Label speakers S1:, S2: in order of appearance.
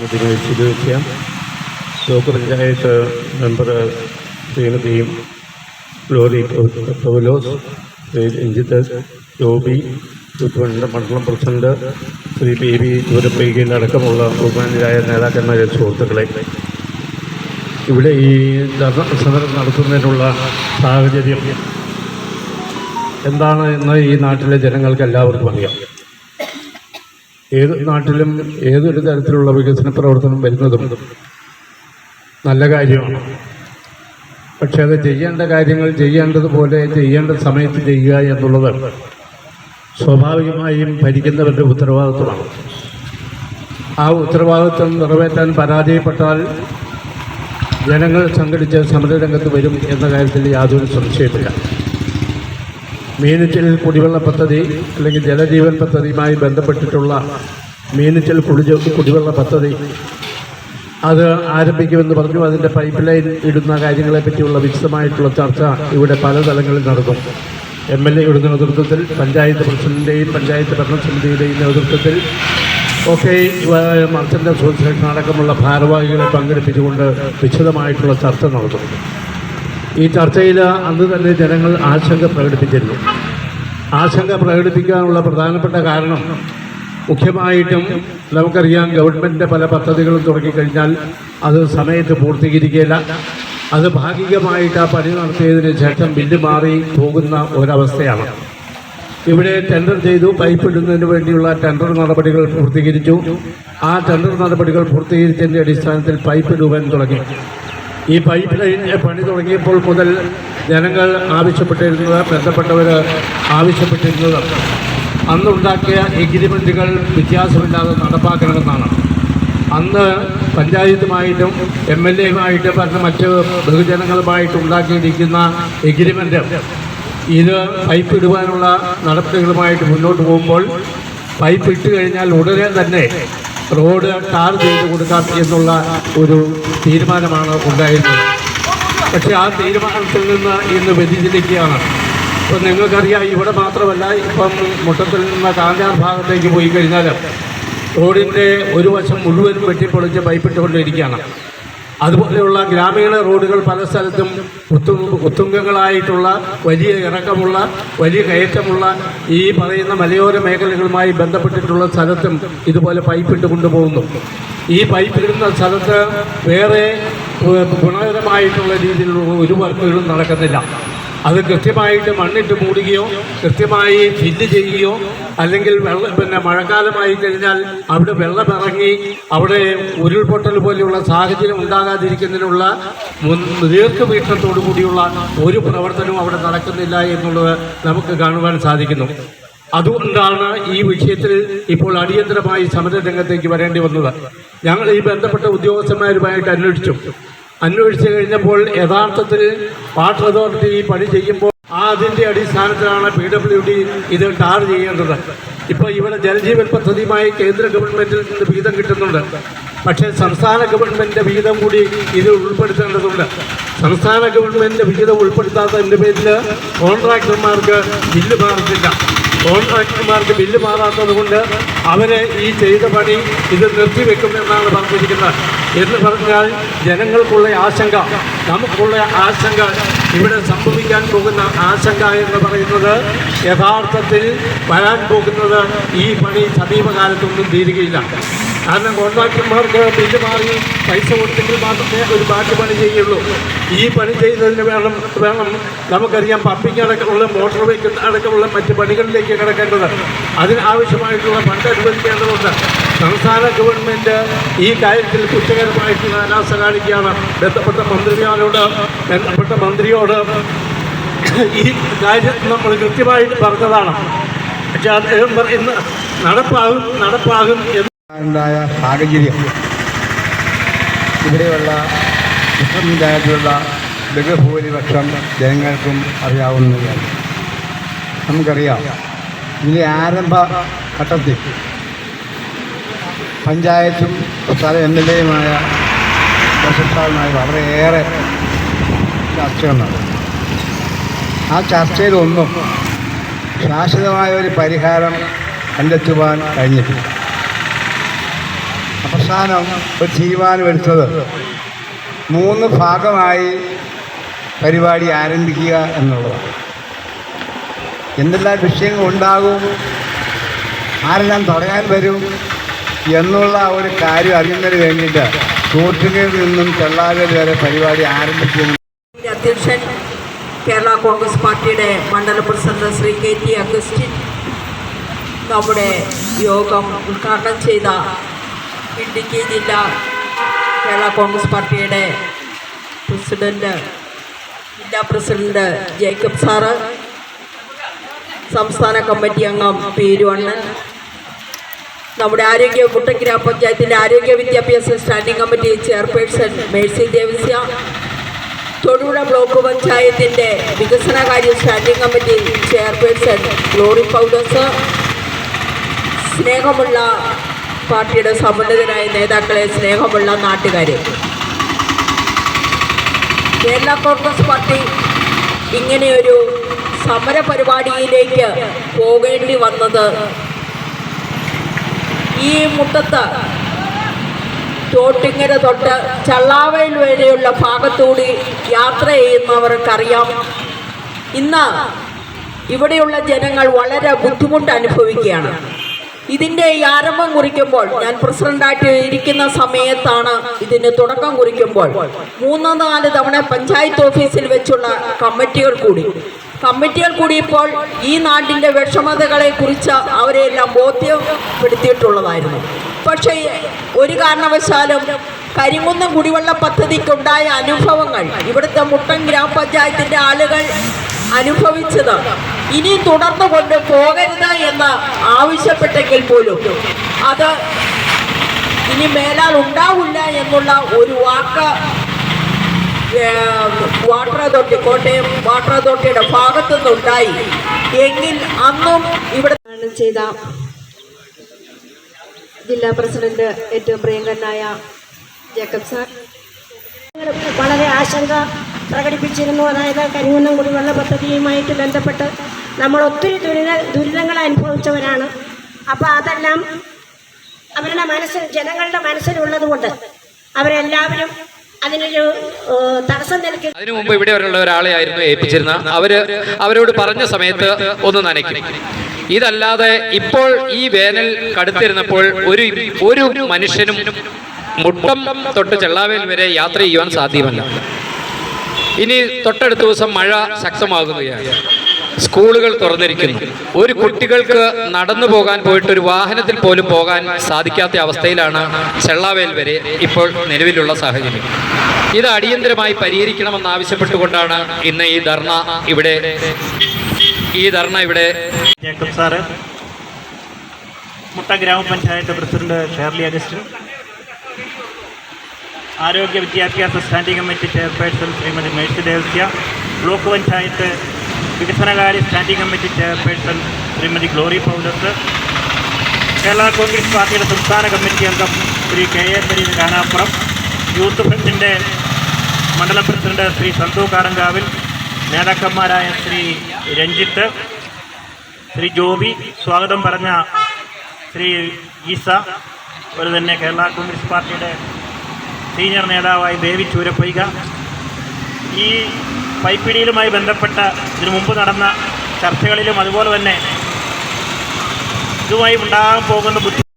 S1: വിശദീകരിക്കാം block panchayat member ശ്രീമതിയും ലോറി പൗലോസ് ശ്രീ രഞ്ജിത്ത് ജോബി ഉത്പന്ന മണ്ഡലം പ്രസിഡന്റ് ശ്രീ പി വി ദൂരപ്പൈകയിൽ അടക്കമുള്ള ബഹുമാനായ നേതാക്കന്മാരെ സുഹൃത്തുക്കളെ. ഇവിടെ ഈ ധർണ സമരം നടത്തുന്നതിനുള്ള സാഹചര്യം എന്താണ് എന്ന് ഈ നാട്ടിലെ ജനങ്ങൾക്ക് എല്ലാവർക്കും അറിയാം? ഏത് നാട്ടിലും ഏതൊരു തരത്തിലുള്ള വികസന പ്രവർത്തനം വരുന്നതും നല്ല കാര്യമാണ്. പക്ഷെ അത് ചെയ്യേണ്ട കാര്യങ്ങൾ ചെയ്യേണ്ടതുപോലെ ചെയ്യേണ്ട സമയത്ത് ചെയ്യുക എന്നുള്ളത് സ്വാഭാവികമായും ഭരിക്കുന്നവരുടെ ഉത്തരവാദിത്വമാണ്. ആ ഉത്തരവാദിത്വം നിറവേറ്റാൻ പരാജയപ്പെട്ടാൽ ജനങ്ങൾ സംഘടിച്ച് സമരരംഗത്ത് വരും എന്ന കാര്യത്തിൽ യാതൊരു സംശയമില്ല മീനച്ചിൽ കുടിവെള്ള പദ്ധതി അല്ലെങ്കിൽ ജലജീവൻ പദ്ധതിയുമായി ബന്ധപ്പെട്ടിട്ടുള്ള മീനച്ചിൽ കുടിജ കുടിവെള്ള പദ്ധതി. അത് ആരംഭിക്കുമെന്ന് പറഞ്ഞു. അതിന്റെ പൈപ്പ് ലൈൻ ഇടുന്ന കാര്യങ്ങളെ പറ്റിയുള്ള വിശദമായിട്ടുള്ള ചർച്ച ഇവിടെ പല തലങ്ങളിൽ നടക്കും. എം എൽ എയുടെ നേതൃത്വത്തിൽ പഞ്ചായത്ത് പ്രസിഡന്റിന്റെയും പഞ്ചായത്ത് ഭരണസമിതിയുടെയും നേതൃത്വത്തിൽ ഒക്കെ മർച്ചന്റെ അസോസിയേഷൻ അടക്കമുള്ള ഭാരവാഹികളെ പങ്കെടുപ്പിച്ചുകൊണ്ട് വിശദമായിട്ടുള്ള ചർച്ച നടത്തും. ഈ ചർച്ചയിൽ അന്ന് തന്നെ ജനങ്ങൾ ആശങ്ക പ്രകടിപ്പിച്ചിരുന്നു. ആശങ്ക പ്രകടിപ്പിക്കാനുള്ള പ്രധാനപ്പെട്ട കാരണം മുഖ്യമായിട്ടും നമുക്കറിയാം ഗവൺമെന്റിന്റെ പല പദ്ധതികളും തുടങ്ങിക്കഴിഞ്ഞാൽ അത് സമയത്ത് പൂർത്തീകരിക്കില്ല അത് ഭാഗികമായിട്ട് ആ പണി നടത്തിയതിന് ശേഷം ബില്ല് മാറി പോകുന്ന ഒരവസ്ഥയാണ്. ഇവിടെ ടെൻഡർ ചെയ്തു പൈപ്പ് ഇടുന്നതിന് വേണ്ടിയുള്ള ടെൻഡർ നടപടികൾ പൂർത്തീകരിച്ചു. ആ ടെൻഡർ നടപടികൾ പൂർത്തീകരിച്ചതിന്റെ അടിസ്ഥാനത്തിൽ പൈപ്പ് ഇടുവാൻ തുടങ്ങി. ഈ പൈപ്പ് ലൈൻ പണി തുടങ്ങിയപ്പോൾ മുതൽ ജനങ്ങൾ ആവശ്യപ്പെട്ടിരുന്നത് ബന്ധപ്പെട്ടവർ ആവശ്യപ്പെട്ടിരുന്നത് അന്നുണ്ടാക്കിയ എഗ്രിമെന്റുകൾ വ്യത്യാസമില്ലാതെ നടപ്പാക്കണമെന്നാണ്. അന്ന് പഞ്ചായത്തുമായിട്ടും എം എൽ എയുമായിട്ടും പറഞ്ഞ മറ്റ് ബഹുജനങ്ങളുമായിട്ട് ഉണ്ടാക്കിയിരിക്കുന്ന എഗ്രിമെന്റ് ഇത് പൈപ്പ് ഇടുവാനുള്ള നടപടികളുമായിട്ട് മുന്നോട്ട് പോകുമ്പോൾ പൈപ്പ് ഇട്ട് കഴിഞ്ഞാൽ ഉടനെ തന്നെ റോഡ് ടാർ ചെയ്ത് കൊടുക്കാം എന്നുള്ള ഒരു തീരുമാനമാണ് ഉണ്ടായിരുന്നത്. പക്ഷേ ആ തീരുമാനത്തിൽ നിന്ന് ഇന്ന് വ്യതിചലിക്കുകയാണ്. ഇപ്പം നിങ്ങൾക്കറിയാം ഇവിടെ മാത്രമല്ല ഇപ്പം മുട്ടത്തിൽ നിന്ന് കാഞ്ഞാർ ഭാഗത്തേക്ക് പോയി കഴിഞ്ഞാൽ റോഡിന്റെ ഒരു വശം മുഴുവനും വെട്ടിപ്പൊളിച്ച് പൈപ്പിട്ടുകൊണ്ടിരിക്കുകയാണ്. അതുപോലെയുള്ള ഗ്രാമീണ റോഡുകൾ പല സ്ഥലത്തും ഉത്തു ഉത്തുംഗങ്ങളായിട്ടുള്ള വലിയ ഇറക്കമുള്ള വലിയ കയറ്റമുള്ള ഈ പറയുന്ന മലയോര മേഖലകളുമായി ബന്ധപ്പെട്ടിട്ടുള്ള സ്ഥലത്തും ഇതുപോലെ പൈപ്പിട്ട് കൊണ്ടുപോകുന്നു. ഈ പൈപ്പ് ഇടുന്ന സ്ഥലത്ത് വേറെ ഗുണകരമായിട്ടുള്ള രീതിയിലുള്ള ഒരു വർക്കുകളും നടക്കുന്നില്ല. അത് കൃത്യമായിട്ട് മണ്ണിട്ട് മൂടുകയോ കൃത്യമായി ഫില്ല് ചെയ്യുകയോ അല്ലെങ്കിൽ വെള്ളം പിന്നെ മഴക്കാലമായി കഴിഞ്ഞാൽ അവിടെ വെള്ളം ഇറങ്ങി അവിടെ ഉരുൾപൊട്ടൽ പോലെയുള്ള സാഹചര്യം ഉണ്ടാകാതിരിക്കുന്നതിനുള്ള ദീർഘവീക്ഷണത്തോടു കൂടിയുള്ള ഒരു പ്രവർത്തനവും അവിടെ നടക്കുന്നില്ല എന്നുള്ളത് നമുക്ക് കാണുവാൻ സാധിക്കുന്നു. അതുകൊണ്ടാണ് ഈ വിഷയത്തിൽ ഇപ്പോൾ അടിയന്തരമായി സമരരംഗത്തേക്ക് വരേണ്ടി വന്നത്. ഞങ്ങൾ ഈ ബന്ധപ്പെട്ട ഉദ്യോഗസ്ഥന്മാരുമായിട്ട് അന്വേഷിച്ചു. അന്വേഷിച്ചു കഴിഞ്ഞപ്പോൾ യഥാർത്ഥത്തിൽ വാട്ടർ അതോറിറ്റി ഈ പണി ചെയ്യുമ്പോൾ ആ അതിന്റെ അടിസ്ഥാനത്തിലാണ് പി ഡബ്ല്യു ഡി ഇത് ടാർ ചെയ്യേണ്ടത്. ഇപ്പോൾ ഇവിടെ ജലജീവൻ പദ്ധതിയുമായി കേന്ദ്ര ഗവൺമെന്റിൽ നിന്ന് വിഹിതം കിട്ടുന്നുണ്ട്. പക്ഷേ സംസ്ഥാന ഗവൺമെന്റിന്റെ വിഹിതം കൂടി ഇത് ഉൾപ്പെടുത്തേണ്ടതുണ്ട്. സംസ്ഥാന ഗവൺമെന്റിന്റെ വിഹിതം ഉൾപ്പെടുത്താത്തതിന്റെ പേരിൽ കോൺട്രാക്ടർമാർക്ക് ബില്ല് മാറത്തില്ല കോൺട്രാക്ടർമാർക്ക് ബില്ല് മാറാത്തത് കൊണ്ട് അവരെ ഈ ചെയ്ത പണി ഇത് നിർത്തിവെക്കുമെന്നാണ് പറഞ്ഞിരിക്കുന്നത്. എന്ന് പറഞ്ഞാൽ ജനങ്ങൾക്കുള്ള ആശങ്ക നമുക്കുള്ള ആശങ്ക ഇവിടെ സംഭവിക്കാൻ പോകുന്ന ആശങ്ക എന്ന് പറയുന്നത് യഥാർത്ഥത്തിൽ വരാൻ പോകുന്നത് ഈ പണി സമീപകാലത്തൊന്നും തീരുകയില്ല. കാരണം കോൺട്രാക്ടർമാർക്ക് ബില്ല് മാറി പൈസ കൊടുത്തെങ്കിൽ മാത്രമേ ഒരു ബാക്കി പണി ചെയ്യുള്ളൂ. ഈ പണി ചെയ്യുന്നതിന് വേണം വേണം നമുക്കറിയാം പമ്പിങ് അടക്കമുള്ള മോട്ടോർ വെക്കുന്ന അടക്കമുള്ള മറ്റ് പണികളിലേക്ക് കിടക്കേണ്ടത്. അതിനാവശ്യമായിട്ടുള്ള ഫണ്ട് അനുവദിക്കേണ്ടതുണ്ട്. സംസ്ഥാന ഗവൺമെന്റ് ഈ കാര്യത്തിൽ കുറ്റകരമായിട്ടുള്ള അനാസ കാണിക്കുകയാണ്. ബന്ധപ്പെട്ട മന്ത്രിമാരോട് ബന്ധപ്പെട്ട മന്ത്രിയോട് ഈ കാര്യം നമ്മൾ കൃത്യമായിട്ട് പറഞ്ഞതാണ്. പക്ഷെ അദ്ദേഹം പറയുന്ന നടപ്പാകും നടപ്പാകും എന്ന്
S2: ഉണ്ടായ സാഹചര്യം. ഇവിടെയുള്ള മുസ്ലിം ബഹുഭൂരിപക്ഷം ജനങ്ങൾക്കും അറിയാവുന്നതാണ്. നമുക്കറിയാം. ഇതിന്റെ ആരംഭ ഘട്ടത്തിൽ പഞ്ചായത്തും സ്ഥല എം എൽ എയുമായ പ്രശസ്തമായി വളരെയേറെ ചർച്ചകൾ വന്നത് ആ ചർച്ചയിലൊന്നും ശാശ്വതമായ ഒരു പരിഹാരം കണ്ടെത്തുവാൻ കഴിഞ്ഞിട്ടില്ല. അവസാനം ഒരു തീരുമാനമെടുത്തത് മൂന്ന് ഭാഗമായി പരിപാടി ആരംഭിക്കുക എന്നുള്ളതാണ്. എന്തെല്ലാം വിഷയങ്ങൾ ഉണ്ടാകും? ആരെല്ലാം തുടങ്ങാൻ വരും? എന്നുള്ള ഒരു കാര്യം അറിയുന്നതിന് വേണ്ടിയിട്ട് ചോറ്റുകയിൽ നിന്നും ചെള്ളാകൽ വരെ പരിപാടി ആരംഭിക്കുന്നു.
S3: അധ്യക്ഷൻ കേരള കോൺഗ്രസ് പാർട്ടിയുടെ മണ്ഡല president Shri K T Augustine നമ്മുടെ യോഗം ഉദ്ഘാടനം ചെയ്ത ഇടുക്കി ജില്ല കേരള കോൺഗ്രസ് പാർട്ടിയുടെ പ്രസിഡന്റ് ജില്ലാ പ്രസിഡന്റ് ജേക്കബ് സാറ് സംസ്ഥാന കമ്മിറ്റി അംഗം പേരുവണ്ണൻ നമ്മുടെ ആരോഗ്യ മുട്ടം ഗ്രാമപഞ്ചായത്തിന്റെ ആരോഗ്യ വിദ്യാഭ്യാസ standing committee chairperson Mercy Devasya Thodupuzha block പഞ്ചായത്തിന്റെ വികസനകാര്യ standing committee chairperson Glory Paulose. സ്നേഹമുള്ള പാർട്ടിയുടെ സമ്മന്നതരായ നേതാക്കളെ സ്നേഹമുള്ള നാട്ടുകാരെ. കേരള കോൺഗ്രസ് പാർട്ടി ഇങ്ങനെയൊരു സമര പരിപാടിയിലേക്ക് പോകേണ്ടി വന്നത് ഈ മുട്ടത്ത് തോട്ടിങ്ങര തൊട്ട് ചള്ളാവയിൽ വരെയുള്ള ഭാഗത്തൂടി യാത്ര ചെയ്യുന്നവർക്കറിയാം ഇന്ന് ഇവിടെയുള്ള ജനങ്ങൾ വളരെ ബുദ്ധിമുട്ട് അനുഭവിക്കുകയാണ്. ഇതിന്റെ ആരംഭം കുറിക്കുമ്പോൾ ഞാൻ പ്രസിഡന്റായിട്ട് ഇരിക്കുന്ന സമയത്താണ് ഇതിന് തുടക്കം കുറിക്കുമ്പോൾ മൂന്ന് നാല് തവണ പഞ്ചായത്ത് ഓഫീസിൽ വെച്ചുള്ള കമ്മിറ്റികൾ കൂടി. കമ്മിറ്റികൾ കൂടിയപ്പോൾ ഈ നാട്ടിന്റെ വിഷമതകളെ കുറിച്ച് അവരെല്ലാം ബോധ്യപ്പെടുത്തിയിട്ടുള്ളതായിരുന്നു. പക്ഷേ ഒരു കാരണവശാലും കരിങ്കുന്നം കുടിവെള്ള പദ്ധതിക്കുണ്ടായ അനുഭവങ്ങൾ ഇവിടുത്തെ മുട്ടൻ ഗ്രാമപഞ്ചായത്തിന്റെ ആളുകൾ അനുഭവിച്ചത് ഇനി തുടർന്നു കൊണ്ട് പോകരുത് എന്ന് ആവശ്യപ്പെട്ടെങ്കിൽ പോലും അത് ഇനി മേലാൽ ഉണ്ടാവില്ല എന്നുള്ള ഒരു വാക്ക് വാട്ടർ അതോറിറ്റി കോട്ടയം വാട്ടർ അതോറിറ്റിയുടെ ഭാഗത്തുനിന്നുണ്ടായി. എങ്കിൽ അന്നും ഇവിടെ
S4: ചെയ്ത ജില്ലാ പ്രസിഡന്റ് ഏറ്റവും പ്രിയങ്കരനായ ജേക്കബ് സാർ.
S5: വളരെ ആശങ്ക പ്രകടിപ്പിച്ചിരുന്നു. അതായത് കരിങ്കുന്നം കുടിവെള്ള പദ്ധതിയുമായിട്ട് ബന്ധപ്പെട്ട് നമ്മൾ ഒത്തിരി ദുരിത ദുരിതങ്ങൾ അനുഭവിച്ചവരാണ്. അപ്പോൾ അതെല്ലാം അവരുടെ മനസ്സിൽ ജനങ്ങളുടെ മനസ്സിലുള്ളത് കൊണ്ട് അവരെല്ലാവരും അതിനൊരു തടസ്സം നിൽക്കുക
S6: അതിനു മുമ്പ് ഇവിടെ വരെയുള്ള ഒരാളെ ആയിരുന്നു ഏൽപ്പിച്ചിരുന്ന. അവർ അവരോട് പറഞ്ഞ സമയത്ത് ഒന്ന് നനയ്ക്കും. ഇതല്ലാതെ ഇപ്പോൾ ഈ വേനൽ കടുത്തിരുന്നപ്പോൾ ഒരു ഒരു മനുഷ്യനും മുട്ടം തൊട്ട് ചെള്ളാവേൽ വരെ യാത്ര ചെയ്യുവാൻ സാധ്യമല്ല. ഇനി തൊട്ടടുത്ത ദിവസം മഴ ശക്തമാകുകയാണ്. സ്കൂളുകൾ തുറന്നിരിക്കുന്നു. ഒരു കുട്ടികൾക്ക് നടന്നു പോകാൻ പോയിട്ട് ഒരു വാഹനത്തിൽ പോലും പോകാൻ സാധിക്കാത്ത അവസ്ഥയിലാണ് ചെള്ളാവേൽ വരെ ഇപ്പോൾ നിലവിലുള്ള സാഹചര്യം. ഇത് അടിയന്തരമായി പരിഹരിക്കണമെന്ന് ആവശ്യപ്പെട്ടുകൊണ്ടാണ് ഇന്ന് ഈ ധർണ ഇവിടെ ഈ ധർണ ഇവിടെ
S7: സാറ് മുട്ട ഗ്രാമപഞ്ചായത്ത് പ്രസിഡന്റ് ഷേർലി അഗസ്റ്റിൻ ആരോഗ്യ വിദ്യാഭ്യാസ standing committee chairperson Shrimati Mercy Devasya block panchayat വികസനകാര്യ standing committee chairperson Shrimati Glory Paulose Kerala Congress പാർട്ടിയുടെ സംസ്ഥാന കമ്മിറ്റി അംഗം Shri K A Fareed Kanappuram youth ഫ്രണ്ടിന്റെ മണ്ഡലം പ്രസിഡന്റ് ശ്രീ സന്തു കാടങ്കാവിൽ നേതാക്കന്മാരായ ശ്രീ രഞ്ജിത്ത് ശ്രീ ജോബി സ്വാഗതം പറഞ്ഞ ശ്രീ ഈസ അതുപോലെ തന്നെ കേരള കോൺഗ്രസ് പാർട്ടിയുടെ സീനിയർ നേതാവായി ദേവി ചൂരപ്പൊയ്ക. ഈ പൈപ്പിടിയിലുമായി ബന്ധപ്പെട്ട ഇതിനു മുമ്പ് നടന്ന ചർച്ചകളിലും അതുപോലെ തന്നെ ഇതുമായി ഉണ്ടാകാൻ പോകുന്ന ബുദ്ധി